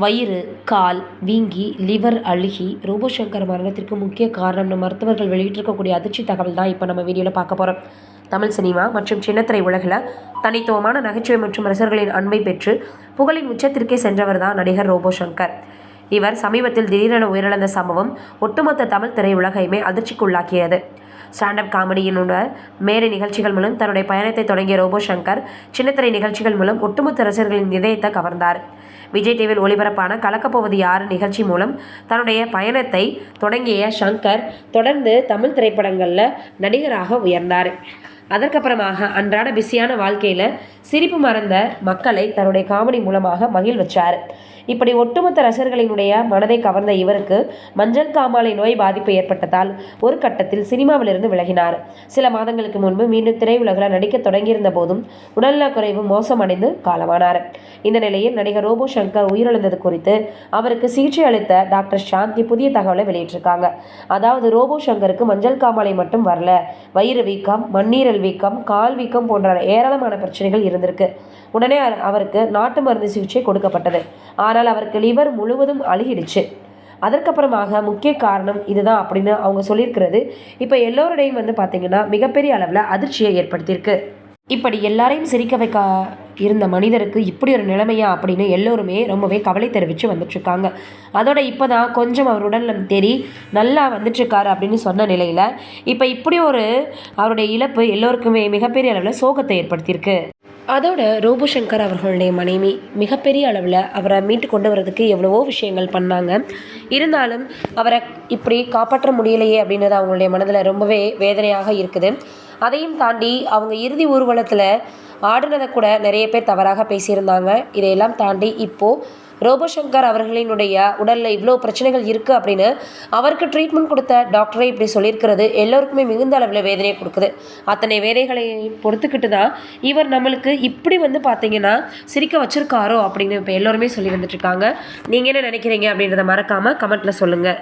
வயிறு கால் வீங்கி லிவர் அழுகி ரூபசங்கர் மரணத்திற்கு முக்கிய காரணம்னு மருத்துவர்கள் வெளியிட்டிருக்கக்கூடிய அதிர்ச்சி தகவல் தான் இப்போ நம்ம வீடியோவில் பார்க்க போகிறோம் தமிழ் சினிமா மற்றும் சின்னத்திரை உலகில் தனித்துவமான நகைச்சுவை மற்றும் ரசிகர்களின் அன்பை பெற்று புகழின் உச்சத்திற்கே சென்றவர் தான் நடிகர் ரோபோ சங்கர் இவர் சமீபத்தில் திடீரென உயிரிழந்த சம்பவம் ஒட்டுமொத்த தமிழ் திரையுலகையுமே அதிர்ச்சிக்குள்ளாக்கியது. ஸ்டாண்டப் காமெடியினோட மேடை நிகழ்ச்சிகள் மூலம் தன்னுடைய பயணத்தை தொடங்கிய ரோபோ சங்கர் சின்னத்திரை நிகழ்ச்சிகள் மூலம் ஒட்டுமொத்த ரசிகர்களின் இதயத்தை கவர்ந்தார். விஜய் டிவியில் ஒளிபரப்பான கலக்கப்போவது யார் நிகழ்ச்சி மூலம் தன்னுடைய பயணத்தை தொடங்கிய சங்கர் தொடர்ந்து தமிழ் திரைப்படங்களில் நடிகராக உயர்ந்தார். அதற்கப்புறமாக அன்றாட பிஸியான வாழ்க்கையில் சிரிப்பு மறந்த மக்களை தன்னுடைய காமெடி மூலமாக மகிழ் வச்சார். இப்படி ஒட்டுமொத்த ரசிகர்களினுடைய மனதை கவர்ந்த இவருக்கு மஞ்சள் காமாலை நோய் பாதிப்பு ஏற்பட்டதால் ஒரு கட்டத்தில் சினிமாவிலிருந்து விலகினார். சில மாதங்களுக்கு முன்பு மீண்டும் திரையுலகில் நடிக்க தொடங்கியிருந்த போதும் உடல்நலக் குறைவு மோசமடைந்து காலமானார். இந்த நிலையில் நடிகர் ரோபோ சங்கர் உயிரிழந்தது குறித்து அவருக்கு சிகிச்சை அளித்த டாக்டர் சாந்தி புதிய தகவலை வெளியிட்டிருக்காங்க. அதாவது ரோபோ சங்கருக்கு மஞ்சள் காமாலை மட்டும் வரல வயிறு வீக்கம் மண்ணீரல் வீக்கம் கால் வீக்கம் போன்ற ஏராளமான பிரச்சனைகள் இருந்திருக்கு. உடனே அவருக்கு நாட்டு மருந்து சிகிச்சை கொடுக்கப்பட்டது. ஆனால் அவருக்கு லிவர் முழுவதும் அழுகிடுச்சு. அதற்கப்புறமாக முக்கிய காரணம் இதுதான் அப்படின்னு அவங்க சொல்லியிருக்கிறது. இப்போ எல்லோருடையும் வந்து பார்த்தீங்கன்னா மிகப்பெரிய அளவில் அதிர்ச்சியை ஏற்படுத்தியிருக்கு. இப்படி எல்லாரையும் சிரிக்க வைக்க இருந்த மனிதருக்கு இப்படி ஒரு நிலைமையா அப்படின்னு எல்லோருமே ரொம்பவே கவலை தெரிவித்து வந்துட்டுருக்காங்க. அதோட இப்போ தான் கொஞ்சம் அவர் உடல்நலம் தேடி நல்லா வந்துட்டுருக்காரு அப்படின்னு சொன்ன நிலையில் இப்போ இப்படி ஒரு அவருடைய இழப்பு எல்லோருக்குமே மிகப்பெரிய அளவில் சோகத்தை ஏற்படுத்தியிருக்கு. அதோட ரோபோசங்கர் அவர்களுடைய மனைவி மிகப்பெரிய அளவில் அவரை மீட்டு கொண்டு வரதுக்கு எவ்வளவோ விஷயங்கள் பண்ணாங்க. இருந்தாலும் அவரை இப்படி காப்பாற்ற முடியலையே அப்படின்றது அவங்களுடைய மனதில் ரொம்பவே வேதனையாக இருக்குது. அதையும் தாண்டி அவங்க இறுதி ஊர்வலத்தில் ஆடினதை கூட நிறைய பேர் தவறாக பேசியிருந்தாங்க. இதையெல்லாம் தாண்டி இப்போது ரோபோ சங்கர் அவர்களினுடைய உடலில் இவ்வளோ பிரச்சனைகள் இருக்குது அப்படின்னு அவருக்கு ட்ரீட்மெண்ட் கொடுத்த டாக்டரே இப்படி சொல்லியிருக்கிறது. எல்லோருக்குமே மிகுந்த அளவில் வேதனையை கொடுக்குது. அத்தனை வேதனைகளை பொறுத்துக்கிட்டு தான் இவர் நம்மளுக்கு இப்படி வந்து பார்த்தீங்கன்னா சிரிக்க வச்சுருக்காரோ அப்படின்னு இப்போ எல்லோருமே சொல்லி வந்துட்டுருக்காங்க நீங்கள் என்ன நினைக்கிறீங்க அப்படின்றத மறக்காமல் கமெண்ட்டில் சொல்லுங்கள்